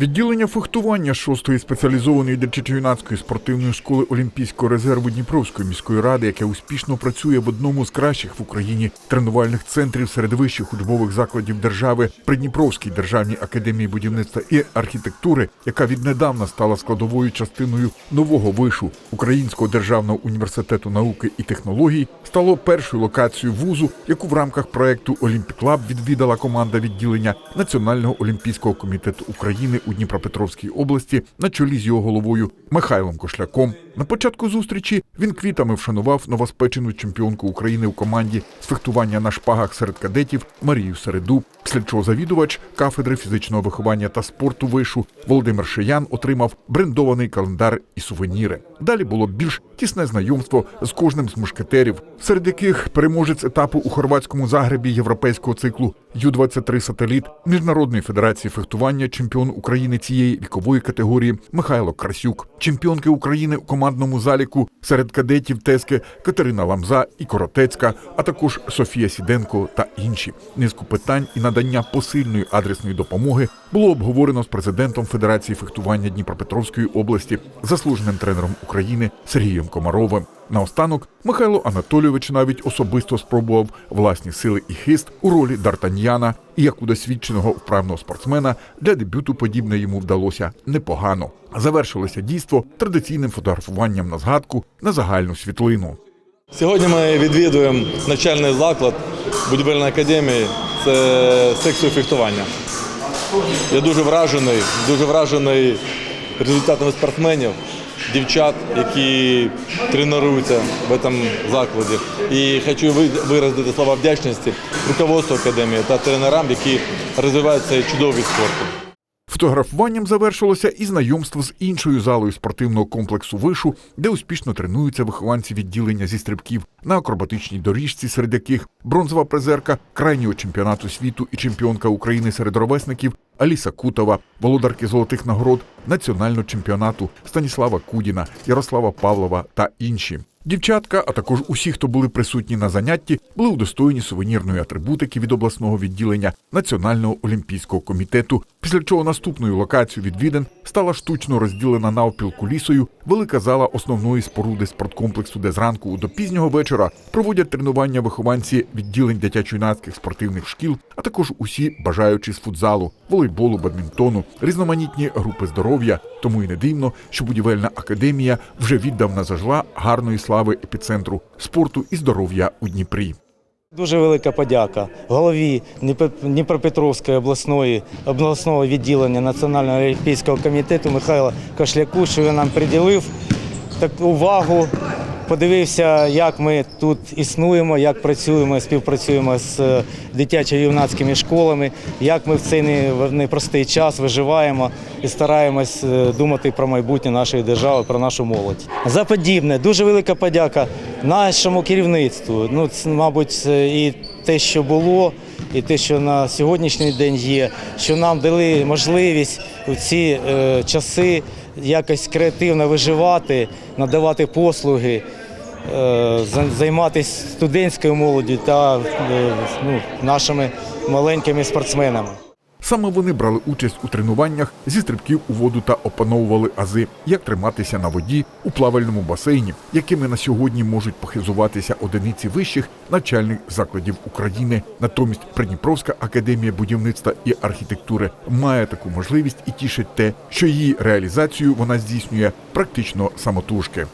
Відділення фехтування 6-ї спеціалізованої дитячо-юнацької спортивної школи Олімпійського резерву Дніпровської міської ради, яке успішно працює в одному з кращих в Україні тренувальних центрів серед вищих учбових закладів держави при Дніпровській державній академії будівництва і архітектури, яка віднедавна стала складовою частиною нового вишу Українського державного університету науки і технологій, стало першою локацією вузу, яку в рамках проекту Олімпік Лаб відвідала команда відділення Національного олімпійського комітету України у Дніпропетровській області на чолі з його головою Михайлом Кошляком. На початку зустрічі він квітами вшанував новоспечену чемпіонку України у команді з фехтування на шпагах серед кадетів Марію Середу. Після чого завідувач кафедри фізичного виховання та спорту вишу Володимир Шиян отримав брендований календар і сувеніри. Далі було більш тісне знайомство з кожним з мушкетерів, серед яких переможець етапу у хорватському загребі європейського циклу Ю-23 сателіт Міжнародної федерації фехтування, чемпіон України цієї вікової категорії Михайло Красюк, чемпіонки України у командному заліку серед кадетів Тески Катерина Ламза і Коротецька, а також Софія Сіденко та інші. Низку питань і надання посильної адресної допомоги було обговорено з президентом Федерації фехтування Дніпропетровської області, заслуженим тренером України Сергієм Комаровим. Наостанок Михайло Анатолійович навіть особисто спробував власні сили і хист у ролі Д'Артаньяна, і як у досвідченого вправного спортсмена для дебюту подібне йому вдалося непогано. Завершилося дійство традиційним фотографуванням на згадку на загальну світлину. Сьогодні ми відвідуємо навчальний заклад будівельної академії. Це секцію фехтування. Я дуже вражений, дуже вражений результатами спортсменів, дівчат, які тренуються в цьому закладі. І хочу виразити слова вдячності руководству академії та тренерам, які розвивають цей чудовий спорту. Фотографуванням завершилося і знайомство з іншою залою спортивного комплексу вишу, де успішно тренуються вихованці відділення зі стрибків на акробатичній доріжці, серед яких бронзова призерка крайнього чемпіонату світу і чемпіонка України серед ровесників Аліса Кутова, володарки золотих нагород національного чемпіонату Станіслава Кудіна, Ярослава Павлова та інші. Дівчатка, а також усі, хто були присутні на занятті, були удостоєні сувенірної атрибутики від обласного відділення Національного олімпійського комітету. Після чого наступною локацією відвідин стала штучно розділена навпіл кулісою велика зала основної споруди спорткомплексу, де зранку до пізнього вечора проводять тренування вихованці відділень дитячо-юнацьких спортивних шкіл, а також усі бажаючі з футзалу, волейболу, бадмінтону, різноманітні групи здоров'я. Тому і не дивно, що будівельна академія вже віддавна зажила гарної слави епіцентру спорту і здоров'я у Дніпрі. Дуже велика подяка голові Дніпро- Дніпропетровської обласної обласного відділення Національного олімпійського комітету Михайла Кошляку, що він нам приділив таку увагу. Подивився, як ми тут існуємо, як працюємо, співпрацюємо з е, дитячо-юнацькими школами, як ми в цей непростий час виживаємо і стараємось е, думати про майбутнє нашої держави, про нашу молодь. За подібне дуже велика подяка нашому керівництву. Ну, це, мабуть, і те, що було, і те, що на сьогоднішній день є, що нам дали можливість у ці е, часи якось креативно виживати, надавати послуги, е, займатися студентською молоддю та е, ну, нашими маленькими спортсменами. Саме вони брали участь у тренуваннях зі стрибків у воду та опановували ази, як триматися на воді у плавальному басейні, якими на сьогодні можуть похизуватися одиниці вищих навчальних закладів України. Натомість Придніпровська академія будівництва і архітектури має таку можливість і тішить те, що її реалізацію вона здійснює практично самотужки.